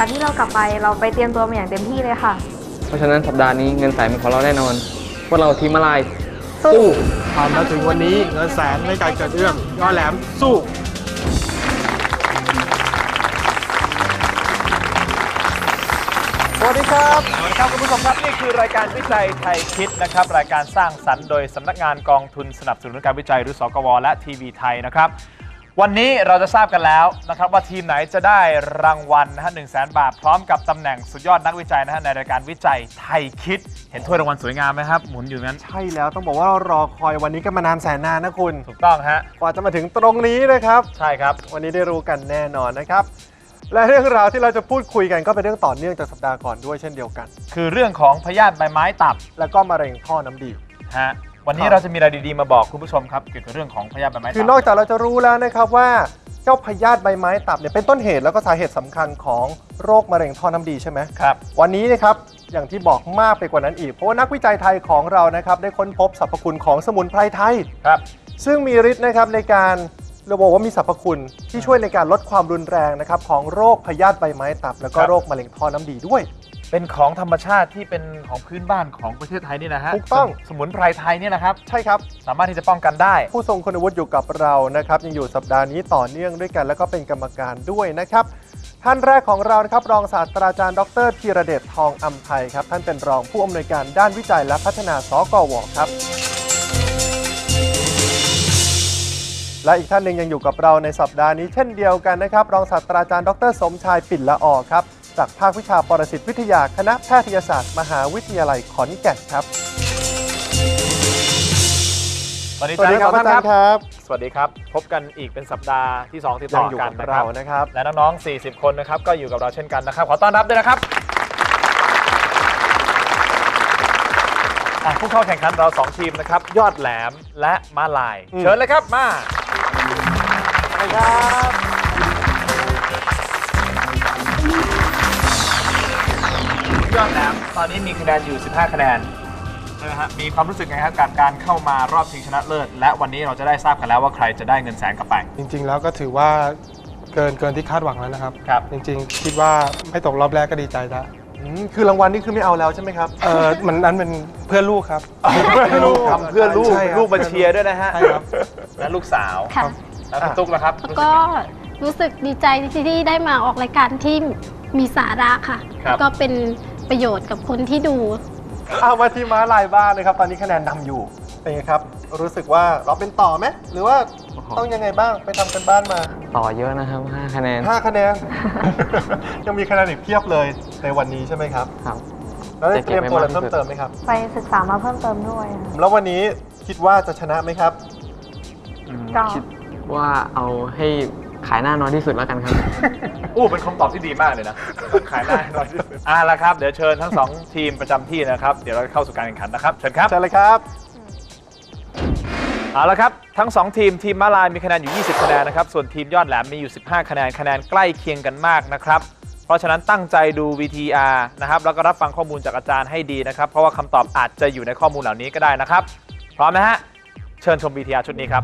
จากที่เรากลับไปเราไปเตรียมตัวมาอย่างเต็มที่เลยค่ะ เพราะฉะนั้นสัปดาห์นี้เงินแสนเป็นของเราแน่นอน พวกเราทีมอะไรสู้ผ่านมาถึงวันนี้เงินแสนในการเกิดเรื่องยอดแหลมสู้สวัสดีครับสวัสดีครับคุณผู้ชมครับนี่คือรายการวิจัยไทยคิดนะครับ รายการสร้างสรรค์โดยสำนักงานกองทุนสนับสนุนการวิจัยหรือสกวและทีวีไทยนะครับ วันนี้เราจะทราบกันแล้วนะครับว่าทีมไหนจะได้รางวัลนะฮะหนึ่งแสนบาท พร้อมกับตำแหน่งสุดยอดนักวิจัยนะฮะในรายการวิจัยไทยคิด เห็นถ้วยรางวัลสวยงามไหมครับ หมุนอยู่นั้น ใช่แล้วต้องบอกว่าเรารอคอยวันนี้กันมานานแสนนานนะคุณ ถูกต้องฮะ กว่าจะมาถึงตรงนี้นะครับ ใช่ครับ วันนี้ได้รู้กันแน่นอนนะครับ และเรื่องราวที่เราจะพูดคุยกันก็เป็นเรื่องต่อเนื่องจากสัปดาห์ก่อนด้วยเช่นเดียวกัน คือเรื่องของพยาธิใบไม้ตับแล้วก็มะเร็งท่อน้ำดีฮะ วันนี้ครับเราจะมีอะไรดีๆมาบอกคุณผู้ชมครับเกี่ยวกับเรื่องของพยาธิใบไม้ตับคือนอกจากเราจะรู้แล้วนะครับว่าเจ้าพยาธิใบไม้ตับเนี่ยเป็นต้นเหตุแล้วก็สาเหตุสำคัญของโรคมะเร็งท่อน้ำดีใช่ไหม ครับ วันนี้นะครับอย่างที่บอกมากไปกว่านั้นอีก เพราะว่านักวิจัยไทยของเรานะครับได้ค้นพบสรรพคุณของสมุนไพรไทย ครับ ซึ่งมีฤทธิ์นะครับในการเราบอกว่ามีสรรพคุณที่ช่วยในการลดความรุนแรงนะครับของโรคพยาธิใบไม้ตับ แล้วก็ครับ โรคมะเร็งท่อน้ำดีด้วย เป็นของธรรมชาติที่เป็นของพื้นบ้านของประเทศไทยนี่นะฮะถูกต้อง สมุนไพรไทยเนี่ยนะครับ ใช่ครับ สามารถที่จะป้องกันได้ ผู้ทรงคุณวุฒิอยู่กับเรานะครับยังอยู่สัปดาห์นี้ต่อเนื่องด้วยกัน แล้วก็เป็นกรรมการด้วยนะครับ ท่านแรกของเรานะครับรองศาสตราจารย์ดรธีรเดชทองอำไพครับ ท่านเป็นรองผู้อำนวยการด้านวิจัยและพัฒนาสกวครับและอีกท่านหนึ่งยังอยู่กับเราในสัปดาห์นี้เช่นเดียวกันนะครับ รองศาสตราจารย์ดรสมชายปิ่นละออครับ จากภาควิชาปรสิตวิทยาคณะแพทยศาสตร์ มหาวิทยาลัยขอนแก่นครับ สวัสดีสวัสดีครับทั้อางสจาองรย์คท่านครับรับ สวัสดีครับ พบกันอีกเป็นสัปดาห์ที่ 2 ติดยัต่งออยู่กักันบนะคเรารับนะครับ และน้องๆ 40 คนนะครับก็อยู่กับเราเช่นกันนะครับ ขอต้อนรับด้วยนะครับอะผู้เข้าแข่งขันเรา 2 ทีมนะครับยอดแหลมและมาลาย อืม เชิญเลยครับมาสวัสดีครับ ยอดแหลมตอนนี้มีคะแนนอยู่ 15 คะแนนใช่ไหมฮะมีความรู้สึกไงครับกับการเข้ามารอบชิงชนะเลิศ และวันนี้เราจะได้ทราบกันแล้วว่าใครจะได้เงินแสนกลับไป จริง ๆ แล้วก็ถือว่าเกินเกินที่คาดหวังแล้วนะครับ ครับ จริง ๆ คิดว่าไม่ตกรอบแรกก็ดีใจแล้วอืมคือรางวัลนี่คือไม่เอาแล้วใช่ไหมครับเออมันนั้นเป็นเพื่อนลูกครับ เพื่อนลูกทำเพื่อลูกใช่ครับ ลูกมาเชียร์ด้วยนะฮะ ใช่ครับ และลูกสาวค่ะ แล้วคุณตุ๊กนะครับแล้วก็รู้สึกดีใจที่ได้มาออกรายการที่มีสาระค่ะ ครับแล้วก็เป็น ประโยชน์กับคนที่ดู เอามาที่ม้าลายบ้างนะครับ ตอนนี้คะแนนนำอยู่เป็นไงครับ รู้สึกว่าเราเป็นต่อไหมหรือว่าต้องยังไงบ้างไปทำกันบ้านมา ต่อเยอะนะครับ 5 คะแนน5 คะแนน ยังมีคะแนนอีกเพียบเลยในวันนี้ใช่ไหมครับ ครับ แล้วได้เตรียมตัวอะไรจะเก็บไว้มากที่สุดเพิ่มเติมไหมครับ ไปศึกษามาเพิ่มเติมด้วยค่ะ แล้ววันนี้คิดว่าจะชนะไหมครับก็ คิดว่าเอาให้ ขายหน้าน้อยที่สุดแล้วกันครับ อู้เป็นคำตอบที่ดีมากเลยนะ ขายได้น้อยที่สุดอ่าละครับ เดี๋ยวเชิญทั้งสองทีมประจำที่นะครับ เดี๋ยวเราจะเข้าสู่การแข่งขันนะครับ เชิญครับ เชิญเลยครับเอาละครับ ทั้ง2ทีมทีมมาลายมีคะแนนอยู่ 20 คะแนนนะครับ ส่วนทีมยอดแหลมมีอยู่ 15 คะแนน คะแนนใกล้เคียงกันมากนะครับ เพราะฉะนั้นตั้งใจดู VTR นะครับ แล้วก็รับฟังข้อมูลจากอาจารย์ให้ดีนะครับ เพราะว่าคำตอบอาจจะอยู่ในข้อมูลเหล่านี้ก็ได้นะครับ พร้อมนะฮะ เชิญชม VTR ชุดนี้ครับ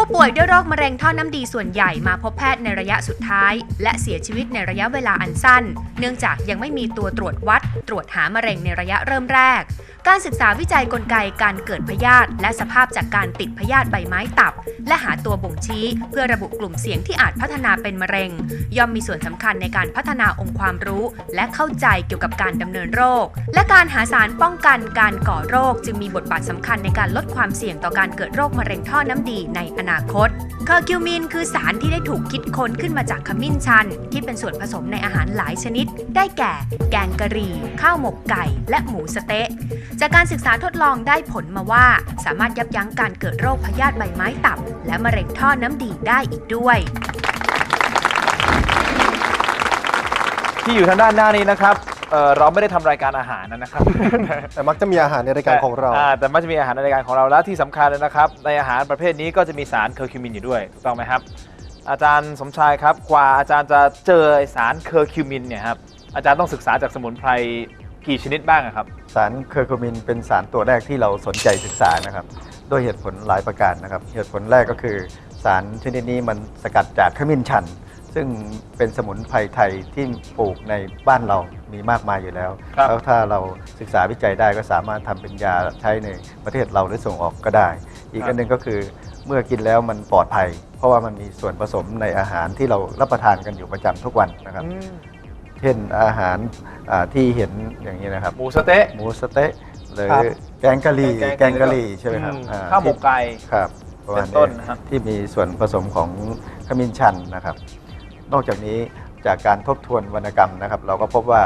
ผู้ป่วยด้วยโรคมะเร็งท่อน้ำดีส่วนใหญ่มาพบแพทย์ในระยะสุดท้าย และเสียชีวิตในระยะเวลาอันสั้น เนื่องจากยังไม่มีตัวตรวจวัด ตรวจหามะเร็งในระยะเริ่มแรก การศึกษาวิจัยกลไกการเกิดพยาธิและสภาพจากการติดพยาธิใบไม้ตับ และหาตัวบ่งชี้ เพื่อระบุกลุ่มเสี่ยงที่อาจพัฒนาเป็นมะเร็ง ย่อมมีส่วนสำคัญในการพัฒนาองค์ความรู้ และเข้าใจเกี่ยวกับการดำเนินโรค และการหาสารป้องกันการก่อโรค จึงมีบทบาทสำคัญในการลดความเสี่ยงต่อการเกิดโรคมะเร็งท่อน้ำดีในอนาคต เคอร์คิวมินคือสารที่ได้ถูกคิดค้นขึ้นมาจากขมิ้นชัน ที่เป็นส่วนผสมในอาหารหลายชนิด ได้แก่ แกงกะหรี่ ข้าวหมกไก่ และหมูสเต๊ะ จากการศึกษาทดลองได้ผลมาว่า สามารถยับยั้งการเกิดโรคพยาธิใบไม้ตับ และมะเร็งท่อน้ำดีได้อีกด้วยที่อยู่ทางด้านหน้านี้นะครับ เอ่อเราไม่ได้ทำรายการอาหารนะครับ แต่มักจะมีอาหารในรายการของเรา แต่มันจะมีอาหารในรายการของเราและที่สำคัญเลยนะครับ ในอาหารประเภทนี้ก็จะมีสารเคอร์คิวมินอยู่ด้วยถูกต้องไหมครับ อาจารย์สมชายครับกว่าอาจารย์จะเจอไอ้สารเคอร์คิวมินเนี่ยครับอาจารย์ต้องศึกษาจากสมุนไพรกี่ชนิดบ้างอะครับ สารเคอร์คูมินเป็นสารตัวแรกที่เราสนใจศึกษานะครับด้วยเหตุผลหลายประการนะครับ เหตุผลแรกก็คือ สารชนิดนี้มันสกัดจากขมิ้นชัน ซึ่งเป็นสมุนไพรไทยที่ปลูกในบ้านเรามีมากมายอยู่แล้ว ครับ แล้วถ้าเราศึกษาวิจัยได้ก็สามารถทำเป็นยาใช้ในประเทศเราหรือส่งออกก็ได้ อีกอันหนึ่งก็คือเมื่อกินแล้วมันปลอดภัย เพราะว่ามันมีส่วนผสมในอาหารที่เรารับประทานกันอยู่ประจำทุกวันนะครับเช่นอาหารอ่าที่เห็นอย่างนี้นะครับ หมูสะเต๊ะ หมูสะเต๊ะหรือครับ แกงกะหรี่แกแกงงกะกะหหรี่ รี่ใช่ไหมครับอืมอ่ข้าวหมกไก่ ครับประมาณเป็นต้นนี้นะครับ ที่มีส่วนผสมของขมิ้นชันนะครับ นอกจากนี้จากการทบทวนวรรณกรรมนะครับ เราก็พบว่า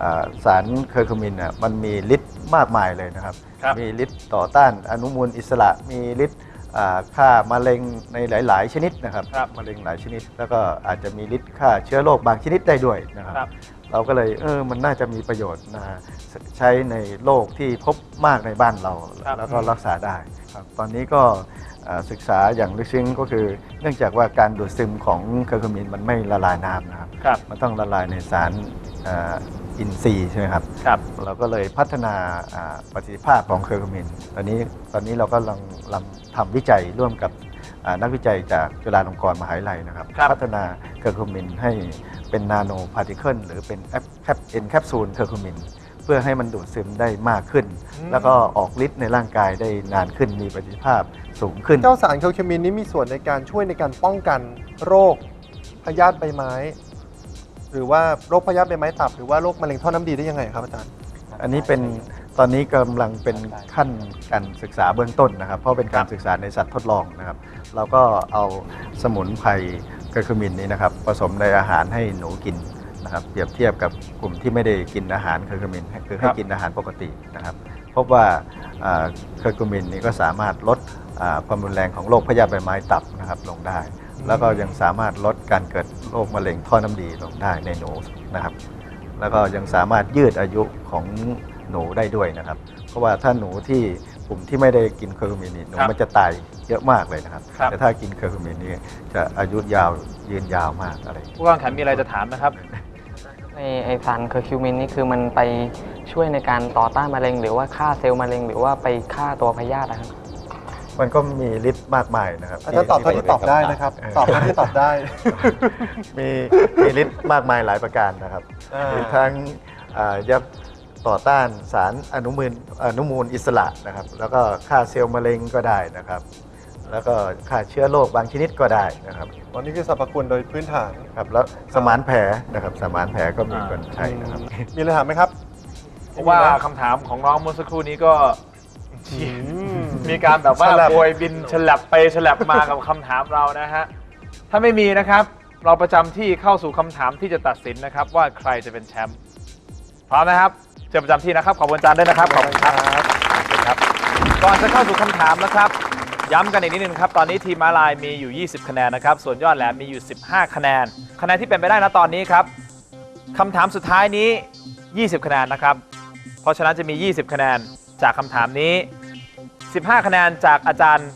อ่าสารเคอร์คูมินน่ะมันมีฤทธิ์มากมายเลยนะครับครับ มีฤทธิ์ต่อต้านอนุมูลอิสระ มีฤทธิ์อ่าฆ่ามะเร็งในหลาย ๆ ชนิดนะครับครับมะเร็งหลายชนิด แล้วก็อาจจะมีฤทธิ์ฆ่าเชื้อโรคบางชนิดได้ด้วยนะครับครับเราก็เลยเออมันน่าจะมีประโยชน์นะใช้ในโรคที่พบมากในบ้านเราครับแล้วก็รักษาได้ครับตอนนี้ก็เอ่อ ศึกษาอย่างลึกซึ้งก็คือ เนื่องจากว่าการดูดซึมของเคอร์คูมินมันไม่ละลายน้ำนะครับ ครับ มันต้องละลายในสารเอ่ออินทรีย์ใช่ไหมครับ ครับ เราก็เลยพัฒนาอ่าประสิทธิภาพของเคอร์คูมิน ตอนนี้ตอนนี้เราก็กำลังกำลังทำวิจัยร่วมกับอ่านักวิจัยจากจุฬาลงกรณ์มหาวิทยาลัยนะครับ ครับ พัฒนาเคอร์คูมินให้เป็นนาโนพาร์ติเคิลหรือเป็นแอปแคปเอ็นแคปซูลเคอร์คูมิน เพื่อให้มันดูดซึมได้มากขึ้น แล้วก็ออกฤทธิ์ในร่างกายได้นานขึ้นมีประสิทธิภาพสูงขึ้น เจ้าสารเคอร์คิวมินนี้มีส่วนในการช่วยในการป้องกันโรคพยาธิใบไม้ หรือว่าโรคพยาธิใบไม้ตับหรือว่าโรคมะเร็งท่อน้ำดีได้ยังไงครับอาจารย์ อันนี้เป็นตอนนี้กำลังเป็นขั้นการศึกษาเบื้องต้นนะครับ เพราะเป็นการศึกษาในสัตว์ทดลองนะครับ เราก็เอาสมุนไพรเกอร์คูมินนี้นะครับผสมในอาหารให้หนูกิน นะครับเปรียบเทียบกับกลุ่มที่ไม่ได้กินอาหารเคอร์คูมินคือให้ครับกินอาหารปกตินะครับพบว่าอ่าเคอร์คูมินนี้ก็สามารถลดอ่าความรุนแรงของโรคพยาธิใบไม้ตับนะครับลงได้ แล้วก็ยังสามารถลดการเกิดโรคมะเร็งท่อน้ำดีลงได้ในหนูนะครับแล้วก็ยังสามารถยืดอายุของหนูได้ด้วยนะครับ เพราะว่าถ้าหนูที่กลุ่มที่ไม่ได้กินเคอร์คูมินนี่หนูครับมันจะตายเยอะมากเลยนะครับครับ แต่ถ้ากินเคอร์คูมินนี่จะอายุยาวยืนยาวมากอะไรผู้กำกับมีอะไรจะถามนะครับ ในไอสารเคอร์คิวมินนี่คือมันไปช่วยในการต่อต้านมะเร็ง หรือว่าฆ่าเซลล์มะเร็ง หรือว่าไปฆ่าตัวพยาธินะครับ มันก็มีฤทธิ์มากมายนะครับอาจารย์ตอบเท่าที่ตอบได้นะครับ ตอบเท่าที่ตอบได้ มีมีฤทธิ์มากมายหลายประการนะครับอ่ามีมีทั้งอ่ายับต่อต้านสารอนุมูลอนุมูลอิสระนะครับ แล้วก็ฆ่าเซลล์มะเร็งก็ได้นะครับ แล้วก็ฆ่าเชื้อโรคบางชนิดก็ได้นะครับวันนี้คือสรรพคุณโดยพื้นฐาน ครับแล้วสมานแผลนะครับสมานแผลก็มีคนใช้นะครับ มีอะไรถามไหมครับ เพราะว่าคำถามของน้องเมื่อสักครู่นี้ก็อืมมีการแบบว่าฉลับ โบยบินฉลับไปฉลับมากับคำถามเรานะฮะ ถ้าไม่มีนะครับ เราประจำที่เข้าสู่คำถามที่จะตัดสินนะครับ ว่าใครจะเป็นแชมป์พร้อมนะครับเชิญประจำที่นะครับขอบคุณอาจารย์ด้วยนะครับขอบคุณครับ ครับก่อนจะเข้าสู่คำถามนะครับ ย้ำกันอีกนิดนึงครับ ตอนนี้ทีมมาลายมีอยู่ 20 คะแนนนะครับ ส่วนยอดแหลมมีอยู่ 15 คะแนน คะแนนที่เป็นไปได้นะตอนนี้ครับคำถามสุดท้ายนี้ 20 คะแนนนะครับ เพราะฉะนั้นจะมี 20 คะแนนจากคำถามนี้ 15 คะแนนจากอาจารย์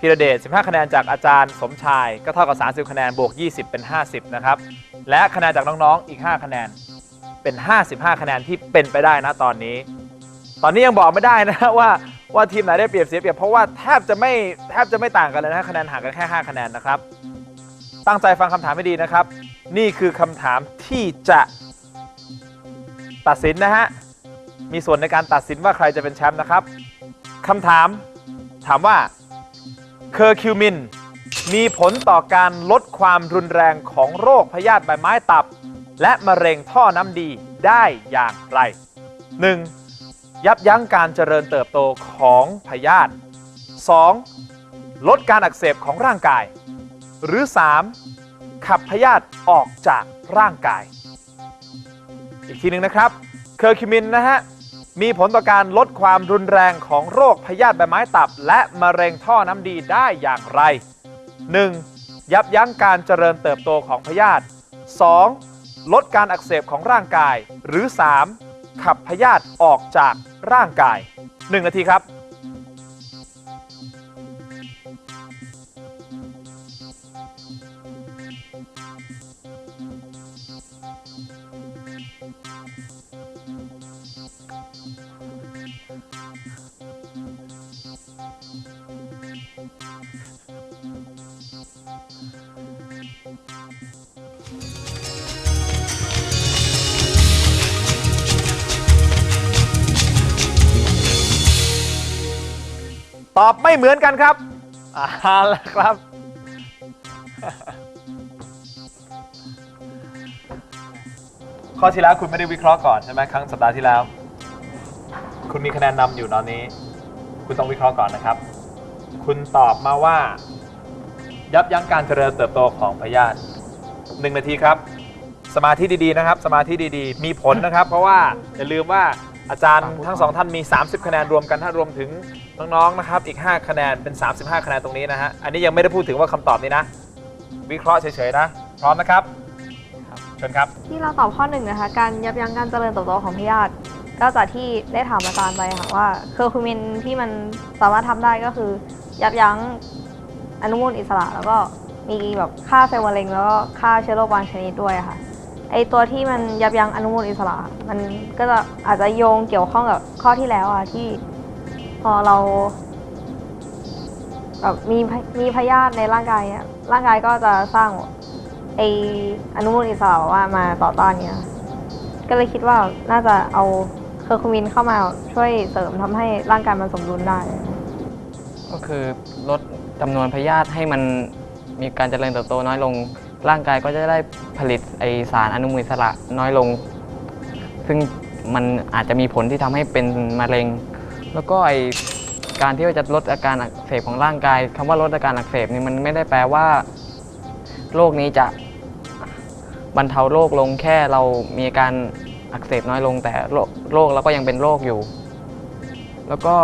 พิระเดช 15 คะแนนจากอาจารย์สมชาย ก็เท่ากับ 30 คะแนน บวก 20 เป็น 50 นะครับ และคะแนนจากน้องๆ อีก 5 คะแนน เป็น 55 คะแนนที่เป็นไปได้นะตอนนี้ ตอนนี้ยังบอกไม่ได้นะว่า ว่าทีมไหนได้เปรียบเสียเปรียบเพราะว่าแทบจะไม่แทบจะไม่ต่างกันเลยนะคะแนนห่างกันแค่ 5 คะแนนนะครับ ตั้งใจฟังคำถามให้ดีนะครับ นี่คือคำถามที่จะตัดสินนะฮะ มีส่วนในการตัดสินว่าใครจะเป็นแชมป์นะครับคำถามถามว่าเคอร์คิวมินมีผลต่อการลดความรุนแรงของโรคพยาธิใบไม้ตับ และมะเร็งท่อน้ำดีได้อย่างไร 1. ยับยั้งการเจริญเติบโตของพยาธิ 2. ลดการอักเสบของร่างกาย หรือ 3. ขับพยาธิออกจากร่างกาย อีกทีหนึ่งนะครับ เคอร์คิมินนะฮะ มีผลต่อการลดความรุนแรงของโรคพยาธิใบไม้ตับ และมะเร็งท่อน้ำดีได้อย่างไร 1. ยับยั้งการเจริญเติบโตของพยาธิ 2. ลดการอักเสบของร่างกาย หรือ 3. ขับพยาธิออกจาก ร่างกาย 1 นาทีครับ ตอบไม่เหมือนกันครับเอาละครับ ข้อที่แล้วคุณไม่ได้วิเคราะห์ก่อนใช่ไหมครั้งสัปดาห์ที่แล้ว คุณมีคะแนนนำอยู่ตอนนี้ คุณต้องวิเคราะห์ก่อนนะครับ คุณตอบมาว่า ยับยั้งการเจริญเติบโตของพยาธิหนึ่งนาทีครับ สมาธิดีๆนะครับ สมาธิดีๆ มีผลนะครับ เพราะว่าอย่าลืมว่า อาจารย์ทั้งสองท่านมี 30 คะแนนรวมกันถ้ารวมถึงน้องๆนะครับอีก 5 คะแนนเป็น 35 คะแนนตรงนี้นะฮะอันนี้ยังไม่ได้พูดถึงว่าคำตอบนี้นะ วิเคราะห์เฉยๆนะพร้อมนะครับเชิญครับ ที่เราตอบข้อหนึ่งนะคะ การยับยั้งการเจริญเติบโตของพยาธิก็จากที่ได้ถามอาจารย์ไปค่ะว่าเคอร์คูมินที่มันสามารถทำได้ก็คือ ยับยั้งอนุมูลอิสระ แล้วก็มีแบบฆ่าเซลล์มะเร็งแล้วก็ฆ่าเชื้อโรคบางชนิดด้วยค่ะ ไอตัวที่มันยับยั้งอนุมูลอิสระ มันก็จะอาจจะโยงเกี่ยวข้องกับข้อที่แล้วอะที่พอเราแบบมีมีพยาธิในร่างกายเนี่ยร่างกายก็จะสร้างไออนุมูลอิสระว่ามาต่อต้านเนี่ยก็เลยคิดว่าน่าจะเอาเคอร์คูมินเข้ามาช่วยเสริมทำให้ร่างกายมันสมดุลได้ ก็คือลดจำนวนพยาธิให้มันมีการเจริญเติบโตน้อยลง ร่างกายก็จะได้ผลิตไอสารอนุมูลอิสระน้อยลง ซึ่งมันอาจจะมีผลที่ทำให้เป็นมะเร็ง แล้วก็ไอการที่ว่าจะลดอาการอักเสบของร่างกายคำว่าลดอาการอักเสบนี่มันไม่ได้แปลว่าโรคนี้จะบรรเทาโรคลงแค่เรามีอาการอักเสบน้อยลงแต่โรคโรคเราก็ยังเป็นโรคอยู่ แล้วก็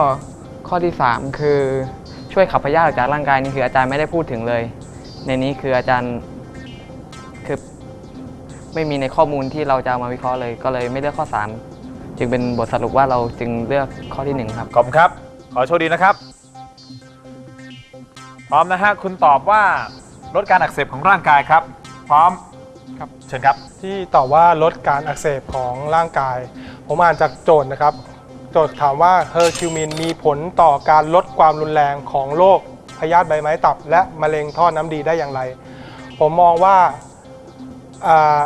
ข้อที่ 3 คือช่วยขับพยาธิออกจากร่างกายนี่คืออาจารย์ไม่ได้พูดถึงเลย ในนี้คืออาจารย์ ไม่มีในข้อมูลที่เราจะเอามาวิเคราะห์เลย ก็เลยไม่เลือกข้อ 3 จึงเป็นบทสรุปว่าเราจึงเลือกข้อทีหนึ่1 ครับ ขอบคุณครับ ขอโชคดีนะครับ พร้อมนะฮะ คุณตอบว่าลดการอักเสบของร่างกายครับ พร้อมครับ เชิญครับ ที่ตอบว่าลดการอักเสบของร่างกาย ผมอ่านจากโจทย์นะครับ โจทย์ถามว่าเฮอร์คิวมินมีผลต่อการลดความรุนแรงของโรคพยาธิใบไม้ตับ และมะเร็งท่อน้ำดีได้อย่างไร ผมมองว่าอา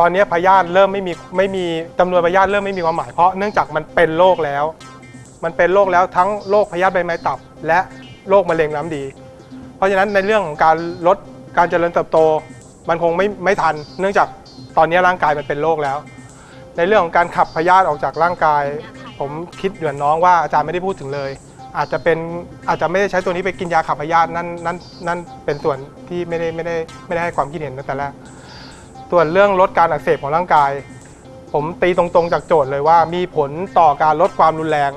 ตอนนี้พยาธิเริ่มไม่มีไม่มีจำนวนพยาธิเริ่มไม่มีความหมายเพราะเนื่องจากมันเป็นโรคแล้ว มันเป็นโรคแล้วทั้งโรคพยาธิใบไม้ตับ และโรคมะเร็งน้ำดี เพราะฉะนั้นในเรื่องของการลดการเจริญเติบโต มันคงไม่ไม่ทัน เนื่องจากตอนนี้ร่างกายมันเป็นโรคแล้ว ในเรื่องของการขับพยาธิออกจากร่างกาย ผมคิดเหมือนน้องว่าอาจารย์ไม่ได้พูดถึงเลย อาจจะเป็นอาจจะไม่ได้ใช้ตัวนี้ไปกินยาขับพยาธินั่นนั่นนั่นเป็นส่วนที่ไม่ได้ไม่ได้ไม่ได้ให้ความคิดเห็นตั้งแต่แรก ส่วนเรื่องลดการอักเสบของร่างกาย ผมตีตรงๆจากโจทย์เลยว่ามีผลต่อการลดความรุนแรง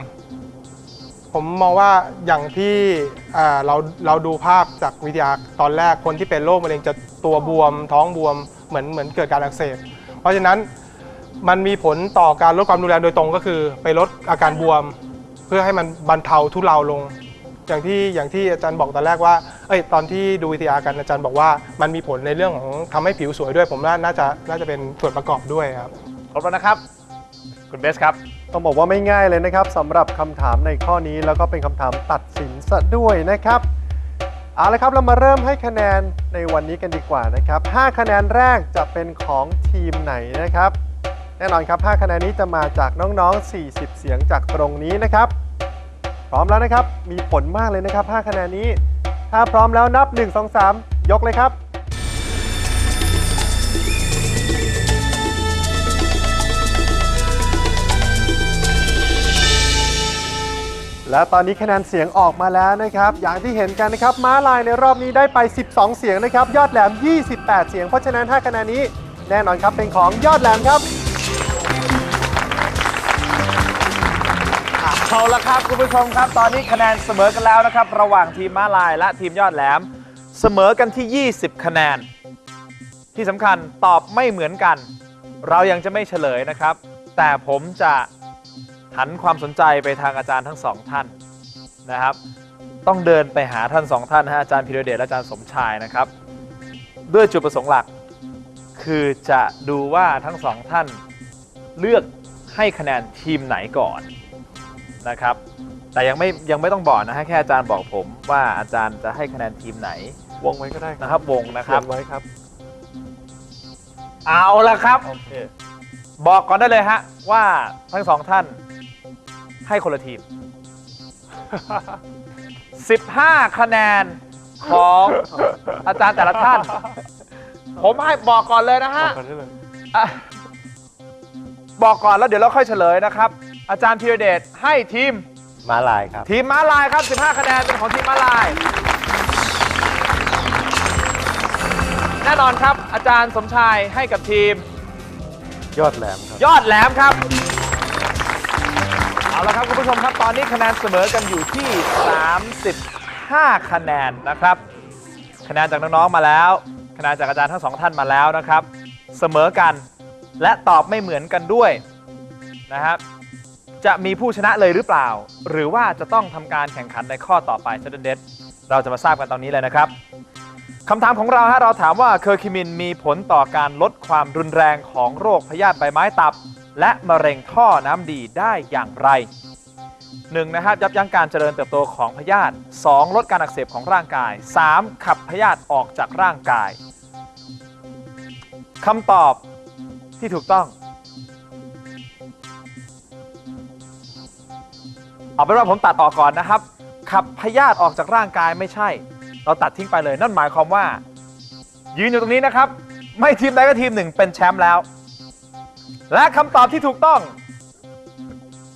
ผมมองว่าอย่างที่เราเราดูภาพจากวิทยาตอนแรกคนที่เป็นโรคมะเร็งจะตัวบวม ท้องบวมเหมือนเหมือนเกิดการอักเสบ เพราะฉะนั้นมันมีผลต่อการลดความรุนแรงโดยตรงก็คือ ไปลดอาการบวม เพื่อให้มันบรรเทาทุเลาลง อย่างที่อย่างที่อาจารย์บอกตอนแรกว่าเอ้ยตอนที่ดูวิทยากันอาจารย์บอกว่ามันมีผลในเรื่องของทำให้ผิวสวยด้วย ผมว่าน่าจะน่าจะเป็นส่วนประกอบด้วยครับ ครบแล้วนะครับ คุณเบสครับ ต้องบอกว่าไม่ง่ายเลยนะครับสำหรับคำถามในข้อนี้แล้วก็เป็นคำถามตัดสินซะด้วยนะครับเอาละครับเรามาเริ่มให้คะแนนในวันนี้กันดีกว่านะครับ5คะแนนแรกจะเป็นของทีมไหนนะครับ แน่นอนครับ5คะแนนนี้จะมาจากน้องๆ 40 เสียงจากตรงนี้นะครับ พร้อมแล้วนะครับ มีผลมากเลยนะครับ5คะแนนนี้ ถ้าพร้อมแล้วนับ 1 2 3 ยกเลยครับ และตอนนี้คะแนนเสียงออกมาแล้วนะครับ อย่างที่เห็นกันนะครับ ม้าลายในรอบนี้ได้ไป 12 เสียงนะครับ ยอดแหลม 28 เสียง เพราะฉะนั้น 5 คะแนนนี้ แน่นอนครับเป็นของยอดแหลมครับ เอาละครับคุณผู้ชมครับ ตอนนี้คะแนนเสมอกันแล้วนะครับ ระหว่างทีมม้าลายและทีมยอดแหลม เสมอกันที่ 20 คะแนน ที่สำคัญตอบไม่เหมือนกัน เรายังจะไม่เฉลยนะครับ แต่ผมจะหันความสนใจไปทางอาจารย์ทั้งสองท่านนะครับ ต้องเดินไปหาท่านสองท่านนะฮะอาจารย์พิรเดชและอาจารย์สมชายนะครับ ด้วยจุดประสงค์หลัก คือจะดูว่าทั้งสองท่านเลือกให้คะแนนทีมไหนก่อน นะครับ แต่ยังไม่ยังไม่ต้องบอกนะฮะแค่อาจารย์บอกผมว่าอาจารย์จะให้คะแนนทีมไหนวงไว้ก็ได้นะครับวงนะคเขีรัยบนไว้ครับ เอาละครับ โอเค บอกก่อนได้เลยฮะว่าทั้งสองท่านให้คนละทีม 15 คะแนนของอาจารย์แต่ละท่าน ผมให้บอกก่อนเลยนะฮะก่อนได้เลย อะบอกก่อนแล้วเดี๋ยวเราค่อยเฉลยนะครับ อาจารย์พีรเดชให้ทีม มาลายครับ ทีมม้าลายครับ 15 คะแนนเป็นของทีมม้าลาย แน่นอนครับ อาจารย์สมชายให้กับทีม ยอดแหลมครับ ยอดแหลมครับ เอาละครับคุณผู้ชมครับ ตอนนี้คะแนนเสมอกันอยู่ที่ 35 คะแนนนะครับ คะแนนจากน้อง ๆ มาแล้ว คะแนนจากอาจารย์ทั้งสองท่านมาแล้วนะครับ เสมอกัน และตอบไม่เหมือนกันด้วยนะครับ จะมีผู้ชนะเลยหรือเปล่า หรือว่าจะต้องทำการแข่งขันในข้อต่อไป s ซ d เด d เราจะมาทราบกันตอนนี้เลยนะครับคำถามของเราฮะเราถามว่าเคอร์คิมินมีผลต่อการลดความรุนแรงของโรคพยาธิใบไม้ตับ และมะเร็งท่อน้ำดีได้อย่างไร 1. นะครับยับยั้งการเจริญเติบโตของพยาธิ 2. ลดการอักเสบของร่างกาย 3. ขับพยาธิออกจากร่างกายคำตอบที่ถูกต้อง เอาเป็นว่าผมตัดออกก่อนนะครับ ขับพยาธิออกจากร่างกายไม่ใช่ เราตัดทิ้งไปเลย นั่นหมายความว่า ยืนอยู่ตรงนี้นะครับ ไม่ทีมใดก็ทีมหนึ่งเป็นแชมป์แล้ว และคำตอบที่ถูกต้อง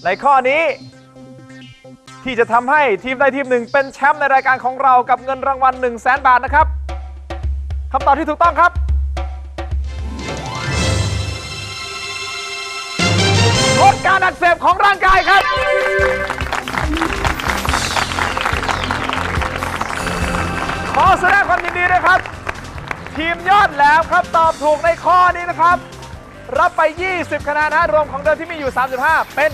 ในข้อนี้ ที่จะทำให้ทีมใดทีมหนึ่งเป็นแชมป์ในรายการของเรากับเงินรางวัล1 0 0 0 0แบาทนะครับคำตอบที่ถูกต้องครับลดการอักเสบของร่างกายครับ ทีมยอดแหลมครับตอบถูกในข้อนี้นะครับ รับไป 20 คะแนนนะรวมของเดิมที่มีอยู่ 35 เป็น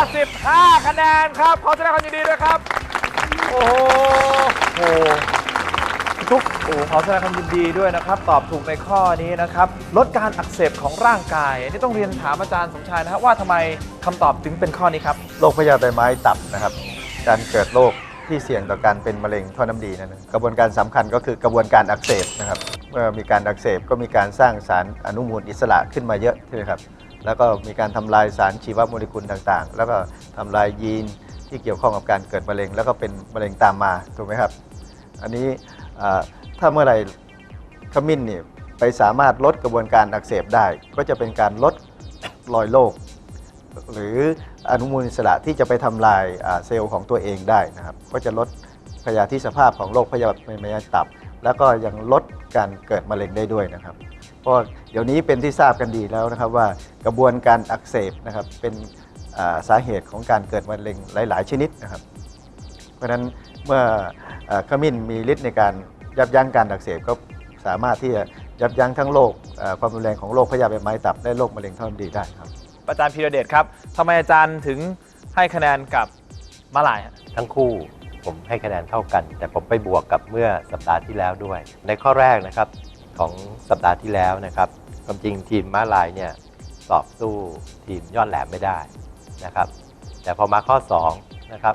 55 คะแนนครับ ขอแสดงความยินดีด้วยครับ โอ้โหโอ้โหทุกโอ้โหขอแสดงความยินดีด้วยนะครับ ตอบถูกในข้อนี้นะครับ ลดการอักเสบของร่างกายอันนี้ต้องเรียนถามอาจารย์สมชายนะครับว่าทำไมคำตอบถึงเป็นข้อนี้ครับ โรคพยาธิใบไม้ตับนะครับ การเกิดโรค ที่เสี่ยงต่อการเป็นมะเร็งท่อน้ำดีนั่นนะกระบวนการสำคัญก็คือกระบวนการอักเสบนะครับเมื่อมีการอักเสบก็มีการสร้างสารอนุมูลอิสระขึ้นมาเยอะใช่ไหมครับแล้วก็มีการทำลายสารชีวโมเลกุลต่างๆ แล้วก็ทำลายยีนที่เกี่ยวข้องกับการเกิดมะเร็ง แล้วก็เป็นมะเร็งตามมาถูกไหมครับ อันนี้ถ้าเมื่อไหร่ขมิ้นนี่ไปสามารถลดกระบวนการอักเสบได้ ก็จะเป็นการลดรอยโรค หรืออนุมูลอิสระที่จะไปทำลายเซลล์ของตัวเองได้นะครับ ก็จะลดพยาธิสภาพของโรคพยาธิใบไม้ตับ แล้วก็ยังลดการเกิดมะเร็งได้ด้วยนะครับเพราะเดี๋ยวนี้เป็นที่ทราบกันดีแล้วนะครับว่ากระบวนการอักเสบนะครับเป็นสาเหตุของการเกิดมะเร็งหลาย ๆ ชนิดนะครับ เพราะฉะนั้นเมื่อขมิ้นมีฤทธิ์ในการยับยั้งการอักเสบก็สามารถที่จะยับยั้งทั้งโรคความรุนแรงของโรคพยาธิใบไม้ตับและโรคมะเร็งท่อน้ำดีได้ครับ อาจารย์พีระเดชครับทำไมอาจารย์ถึงให้คะแนนกับมาลายฮะทั้งคู่ผมให้คะแนนเท่ากัน แต่ผมไปบวกกับเมื่อสัปดาห์ที่แล้วด้วย ในข้อแรกนะครับของสัปดาห์ที่แล้วนะครับความจริงทีมม้าลายเนี่ยสอบสู้ทีมยอดแหลมไม่ได้นะครับ แต่พอมาข้อ2นะครับ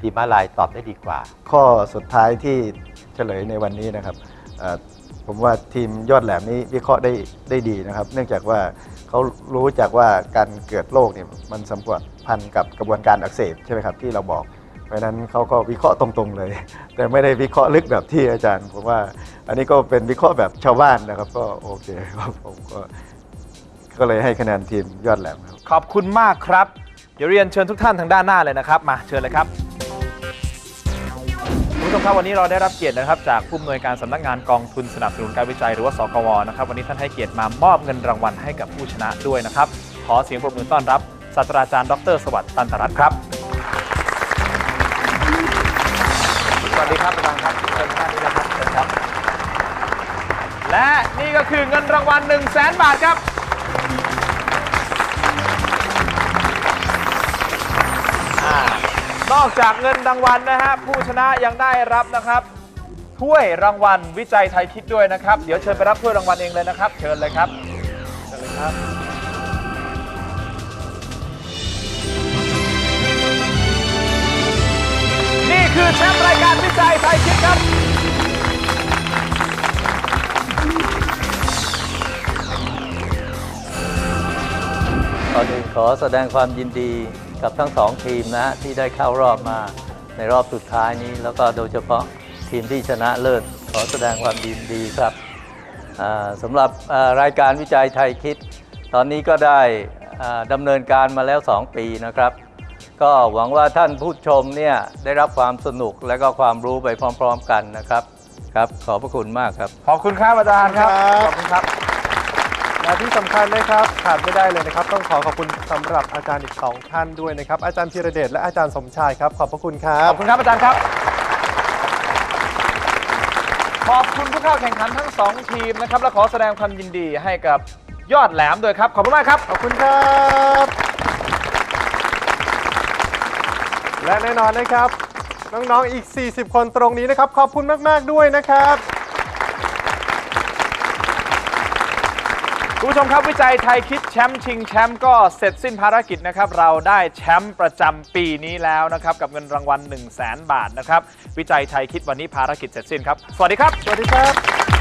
ทีมม้าลายตอบได้ดีกว่า ข้อสุดท้ายที่เฉลยในวันนี้นะครับเอ่อผมว่าทีมยอดแหลมนี้วิเคราะห์ได้ได้ดีนะครับ เนื่องจากว่า เขารู้จากว่าการเกิดโรคเนี่ยมันสัมพันธ์กับกระบวนการอักเสบใช่ไหมครับที่เราบอก เพราะนั้นเขาก็วิเคราะห์ตรงๆเลย แต่ไม่ได้วิเคราะห์ลึกแบบที่อาจารย์ผมว่า อันนี้ก็เป็นวิเคราะห์แบบชาวบ้านนะครับ ก็โอเคครับผมก็ก็เลยให้คะแนนทีมยอดแหลมครับ ขอบคุณมากครับ เดี๋ยวเรียนเชิญทุกท่านทางด้านหน้าเลยนะครับ มาเชิญเลยครับ ผู้ชมครับวันนี้เราได้รับเกียรตินะครับ จากผู้อำนวยการสำนักงานกองทุนสนับสนุนการวิจัยหรือว่าสกวนะครับวันนี้ท่านให้เกียรติมามอบเงินรางวัลให้กับผู้ชนะด้วยนะครับ ขอเสียงปรบมือต้อนรับศาสตราจารย์ดร สวัสดิ์ตันตรัตน์ครับ สวัสดีครับอาจารย์ครับเชิญท่านนี้นะครับเชิญครับ และนี่ก็คือเงินรางวัล1 0 0 0 0แบาทครับ นอกจากเงินรางวัลนะฮะผู้ชนะยังได้รับนะครับถ้วยรางวัลวิจัยไทยคิดด้วยนะครับ เดี๋ยวเชิญไปรับถ้วยรางวัลเองเลยนะครับ เชิญเลยครับเชิญเลยครับ นี่คือแชมป์รายการวิจัยไทยคิดครับก่อนอื่นขอแสดงความยินดี กับทั้งสองทีมนะฮะที่ได้เข้ารอบมาในรอบสุดท้ายนี้ แล้วก็โดยเฉพาะทีมที่ชนะเลิศขอแสดงความยินดีครับอ่าสำหรับอ่ารายการวิจัยไทยคิด ตอนนี้ก็ได้อ่าดำเนินการมาแล้ว 2 ปีนะครับ ก็หวังว่าท่านผู้ชมเนี่ยได้รับความสนุกและก็ความรู้ไปพร้อม ๆ กันนะครับครับ ขอบพระคุณมากครับ ขอบคุณครับอาจารย์ครับครับขอบคุณครับ และที่สำคัญนะครับขาดไม่ได้เลยนะครับ ต้องขอขอบคุณสำหรับอาจารย์อีกสองท่านด้วยนะครับ อาจารย์พีระเดชและอาจารย์สมชายครับ ขอบพระคุณครัขบ อบคุณครับอาจารย์ครับ ขอบคุณผู้เข้าแข่งขันทั้งสองทีมนะครับ และขอแสดงความยินดีให้กับยอดแหลมด้วยครับ ขอบคุณมากครับ ขอบคุณครับ และแน่นอนนะครับ น้องๆ อีก 40 คนตรงนี้นะครับ ขอบคุณมาก ๆ ด้วยนะครับ คุณผู้ชมครับวิจัยไทยคิดแชมป์ชิงแชมป์ก็เสร็จสิ้นภารกิจนะครับเราได้แชมป์ประจำปีนี้แล้วนะครับกับเงินรางวัล 1 0 0 0 0แบาทนะครับวิจัยไทยคิดวันนี้ภารกิจเสร็จสิ้นครับ สวัสดีครับ สวัสดีครับ